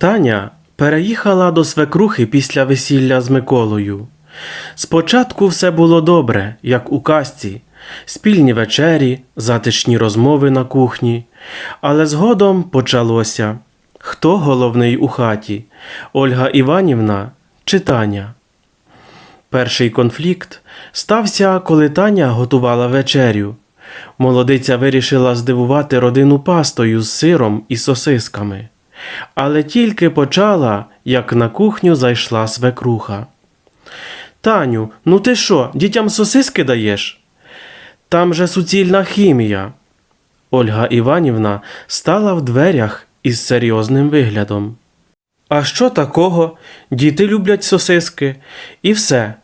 Таня переїхала до свекрухи після весілля з Миколою. Спочатку все було добре, як у казці, спільні вечері, затишні розмови на кухні, але згодом почалося хто головний у хаті Ольга Іванівна чи Таня. Перший конфлікт стався, коли Таня готувала вечерю. Молодиця вирішила здивувати родину пастою з сиром і сосисками. Але тільки почала, як на кухню зайшла свекруха. Таню, ну ти що, дітям сосиски даєш? Там же суцільна хімія. Ольга Іванівна стала в дверях із серйозним виглядом. А що такого? Діти люблять сосиски. І все,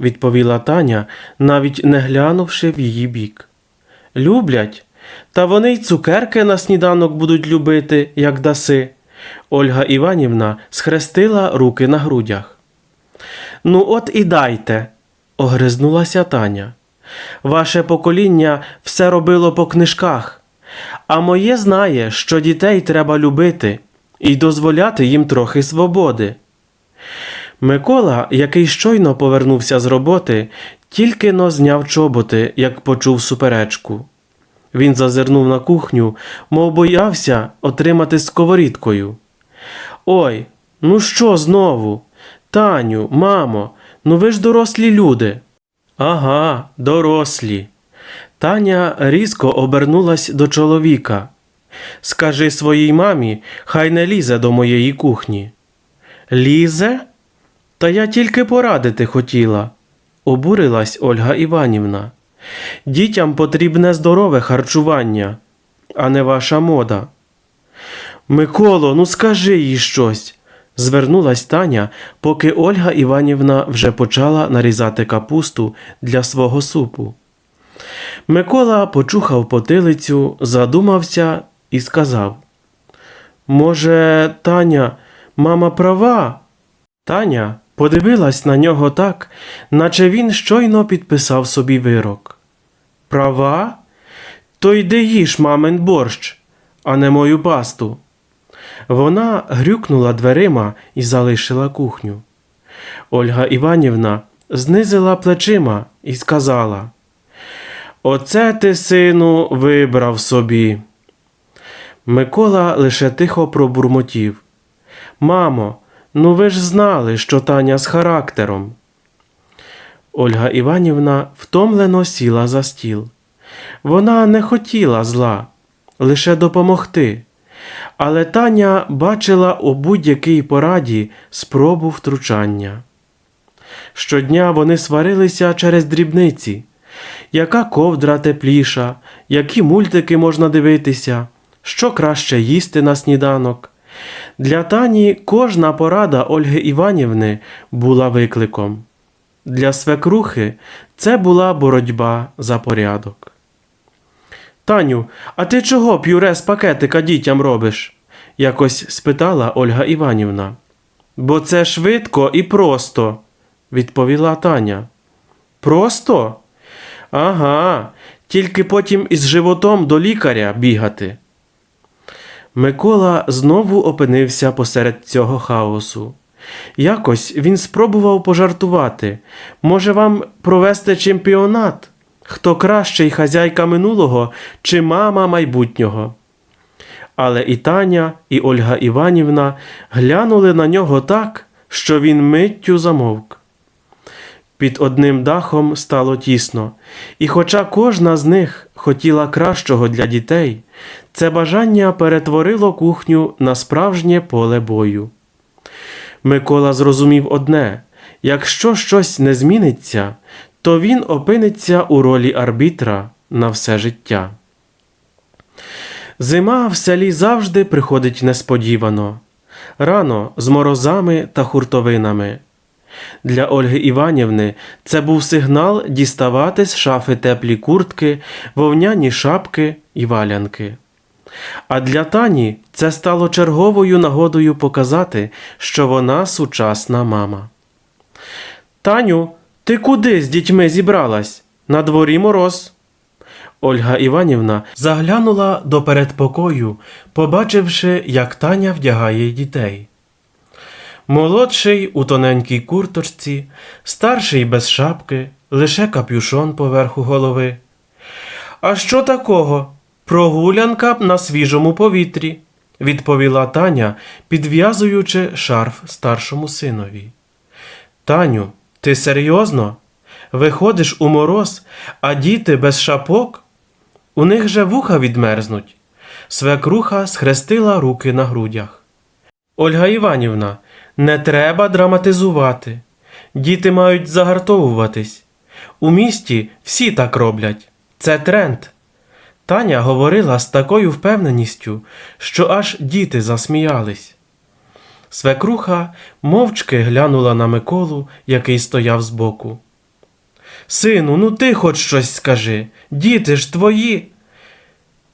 відповіла Таня, навіть не глянувши в її бік. Люблять? Та вони й цукерки на сніданок будуть любити, як даси. Ольга Іванівна схрестила руки на грудях. Ну, от і дайте, огризнулася Таня. Ваше покоління все робило по книжках, а моє знає, що дітей треба любити і дозволяти їм трохи свободи. Микола, який щойно повернувся з роботи, тільки но зняв чоботи, як почув суперечку. Він зазирнув на кухню, мов боявся отримати сковорідкою. Ой, ну що знову? Таню, мамо, ну ви ж дорослі люди. Ага, дорослі. Таня різко обернулась до чоловіка. Скажи своїй мамі, хай не лізе до моєї кухні. Лізе? Та я тільки порадити хотіла, обурилась Ольга Іванівна. Дітям потрібне здорове харчування, а не ваша мода. Миколо, ну скажи їй щось. Звернулась Таня, поки Ольга Іванівна вже почала нарізати капусту для свого супу. Микола почухав потилицю, задумався і сказав: Може, Таня, мама права? Таня подивилась на нього так, наче він щойно підписав собі вирок. Права? То йди їж мамин борщ, а не мою пасту. Вона грюкнула дверима і залишила кухню. Ольга Іванівна знизила плечима і сказала: Оце ти, сину, вибрав собі. Микола лише тихо пробурмотів. Мамо, ну ви ж знали, що Таня з характером. Ольга Іванівна втомлено сіла за стіл. Вона не хотіла зла, лише допомогти. Але Таня бачила у будь-якій пораді спробу втручання. Щодня вони сварилися через дрібниці, яка ковдра тепліша, які мультики можна дивитися, що краще їсти на сніданок. Для Тані кожна порада Ольги Іванівни була викликом. Для свекрухи це була боротьба за порядок. Таню, а ти чого п'юре з пакетика дітям робиш? якось спитала Ольга Іванівна. Бо це швидко і просто, відповіла Таня. Просто? Ага, тільки потім із животом до лікаря бігати. Микола знову опинився посеред цього хаосу. Якось він спробував пожартувати. Може, вам провести чемпіонат? Хто кращий хазяйка минулого чи мама майбутнього? Але і Таня, і Ольга Іванівна глянули на нього так, що він миттю замовк. Під одним дахом стало тісно, і хоча кожна з них хотіла кращого для дітей, це бажання перетворило кухню на справжнє поле бою. Микола зрозумів одне якщо щось не зміниться, то він опиниться у ролі арбітра на все життя. Зима в селі завжди приходить несподівано, рано з морозами та хуртовинами. Для Ольги Іванівни це був сигнал діставати з шафи теплі куртки, вовняні шапки і валянки. А для Тані це стало черговою нагодою показати, що вона сучасна мама. Таню, ти куди з дітьми зібралась? На дворі мороз. Ольга Іванівна заглянула до передпокою, побачивши, як Таня вдягає дітей. Молодший у тоненькій курточці, старший без шапки, лише капюшон поверху голови. А що такого? Прогулянка на свіжому повітрі, відповіла Таня, підв'язуючи шарф старшому синові. Таню, ти серйозно? Виходиш у мороз, а діти без шапок? У них же вуха відмерзнуть. Свекруха схрестила руки на грудях. Ольга Іванівна, не треба драматизувати. Діти мають загартовуватись. У місті всі так роблять. Це тренд. Таня говорила з такою впевненістю, що аж діти засміялись. Свекруха мовчки глянула на Миколу, який стояв збоку. Сину, ну ти хоч щось скажи. Діти ж твої.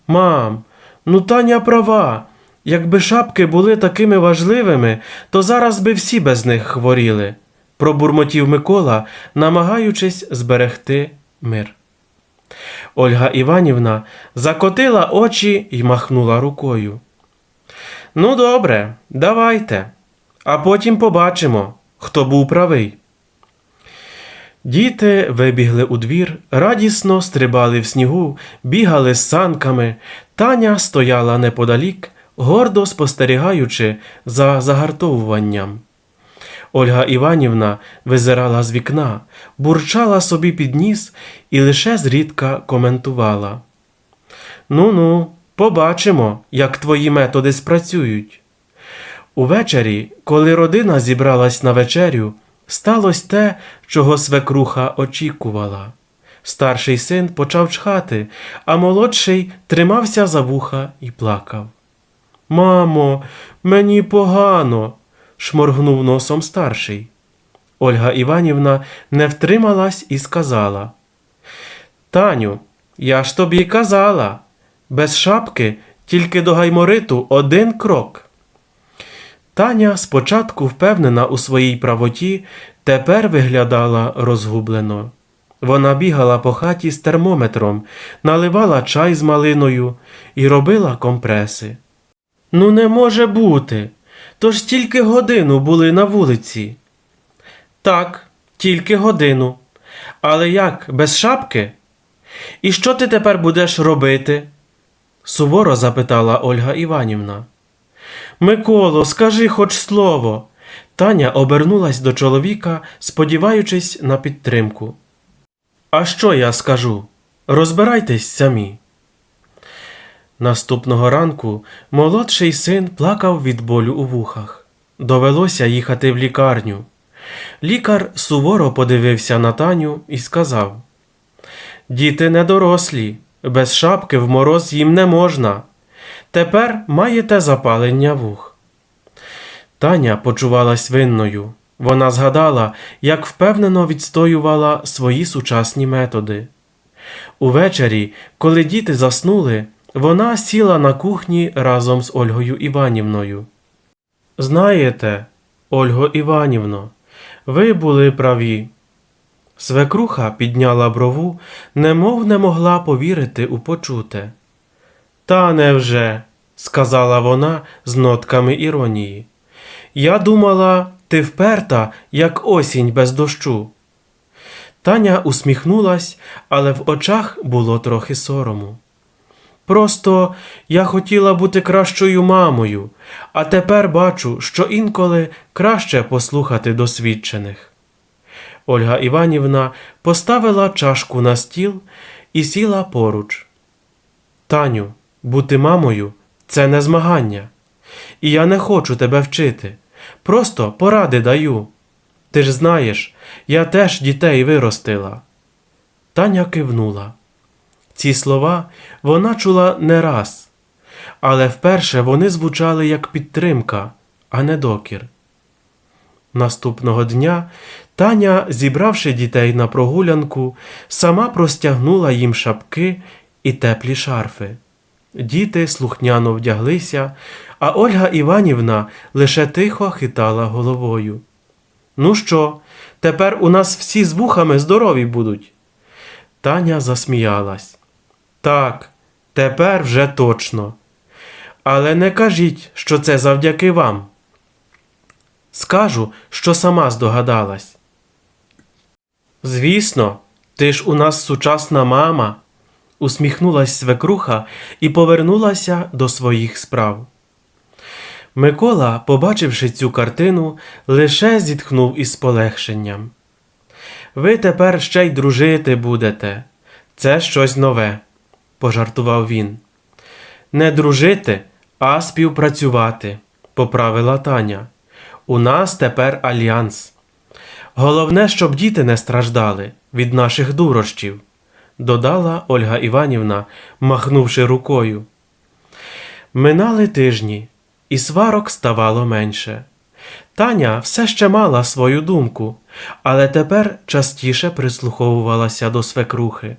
Мам, ну Таня права. Якби шапки були такими важливими, то зараз би всі без них хворіли, пробурмотів Микола, намагаючись зберегти мир. Ольга Іванівна закотила очі і махнула рукою. Ну, добре, давайте, а потім побачимо, хто був правий. Діти вибігли у двір, радісно стрибали в снігу, бігали з санками. Таня стояла неподалік, гордо спостерігаючи за загартовуванням. Ольга Іванівна визирала з вікна, бурчала собі під ніс і лише зрідка коментувала. Ну ну, побачимо, як твої методи спрацюють. Увечері, коли родина зібралась на вечерю, сталося те, чого свекруха очікувала. Старший син почав чхати, а молодший тримався за вуха і плакав. Мамо, мені погано, шморгнув носом старший. Ольга Іванівна не втрималась і сказала. Таню, я ж тобі казала, без шапки тільки до гаймориту один крок. Таня, спочатку впевнена у своїй правоті, тепер виглядала розгублено. Вона бігала по хаті з термометром, наливала чай з малиною і робила компреси. Ну, не може бути. Тож тільки годину були на вулиці. Так, тільки годину. Але як, без шапки? І що ти тепер будеш робити? суворо запитала Ольга Іванівна. Миколо, скажи хоч слово. Таня обернулась до чоловіка, сподіваючись на підтримку. А що я скажу? Розбирайтесь самі. Наступного ранку молодший син плакав від болю у вухах. Довелося їхати в лікарню. Лікар суворо подивився на Таню і сказав: Діти не дорослі, без шапки в мороз їм не можна. Тепер маєте запалення вух. Таня почувалась винною. Вона згадала, як впевнено відстоювала свої сучасні методи. Увечері, коли діти заснули, вона сіла на кухні разом з Ольгою Іванівною. Знаєте, Ольго Іванівно, ви були праві. Свекруха підняла брову, немов не могла повірити у почуте. Та невже, сказала вона з нотками іронії. Я думала, ти вперта, як осінь без дощу. Таня усміхнулась, але в очах було трохи сорому. Просто я хотіла бути кращою мамою, а тепер бачу, що інколи краще послухати досвідчених. Ольга Іванівна поставила чашку на стіл і сіла поруч. Таню, бути мамою це не змагання. І я не хочу тебе вчити. Просто поради даю. Ти ж знаєш, я теж дітей виростила. Таня кивнула. Ці слова вона чула не раз, але вперше вони звучали як підтримка, а не докір. Наступного дня Таня, зібравши дітей на прогулянку, сама простягнула їм шапки і теплі шарфи. Діти слухняно вдяглися, а Ольга Іванівна лише тихо хитала головою. Ну що, тепер у нас всі з вухами здорові будуть? Таня засміялась. Так, тепер вже точно. Але не кажіть, що це завдяки вам. Скажу, що сама здогадалась. Звісно, ти ж у нас сучасна мама, усміхнулась свекруха і повернулася до своїх справ. Микола, побачивши цю картину, лише зітхнув із полегшенням. Ви тепер ще й дружити будете. Це щось нове, пожартував він. Не дружити, а співпрацювати, поправила Таня. У нас тепер альянс. Головне, щоб діти не страждали від наших дурощів, додала Ольга Іванівна, махнувши рукою. Минали тижні, і сварок ставало менше. Таня все ще мала свою думку, але тепер частіше прислуховувалася до свекрухи.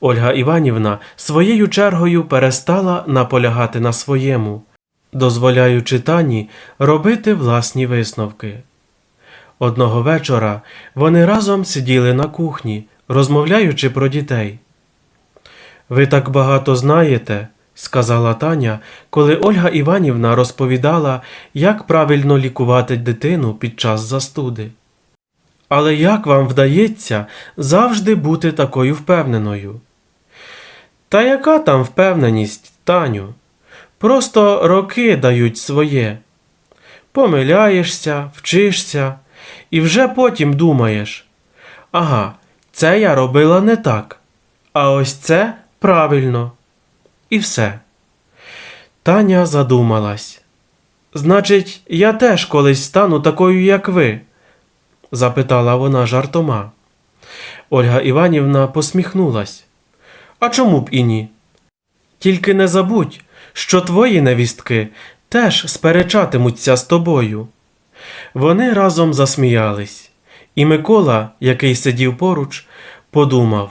Ольга Іванівна своєю чергою перестала наполягати на своєму, дозволяючи Тані робити власні висновки. Одного вечора вони разом сиділи на кухні, розмовляючи про дітей. Ви так багато знаєте, сказала Таня, коли Ольга Іванівна розповідала, як правильно лікувати дитину під час застуди. Але як вам вдається завжди бути такою впевненою? Та яка там впевненість, Таню? Просто роки дають своє. Помиляєшся, вчишся, і вже потім думаєш. Ага, це я робила не так, а ось це правильно. І все. Таня задумалась. Значить, я теж колись стану такою, як ви? Запитала вона жартома. Ольга Іванівна посміхнулась. А чому б і ні? Тільки не забудь, що твої невістки теж сперечатимуться з тобою. Вони разом засміялись, і Микола, який сидів поруч, подумав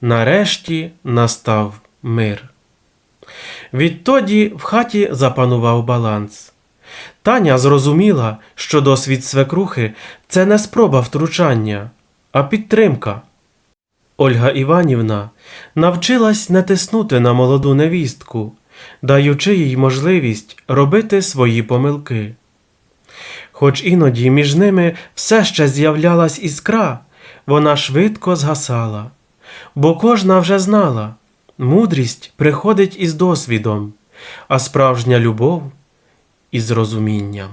нарешті настав мир. Відтоді в хаті запанував баланс. Таня зрозуміла, що досвід свекрухи це не спроба втручання, а підтримка. Ольга Іванівна навчилась не тиснути на молоду невістку, даючи їй можливість робити свої помилки. Хоч іноді між ними все ще з'являлась іскра, вона швидко згасала, бо кожна вже знала, мудрість приходить із досвідом, а справжня любов із розумінням.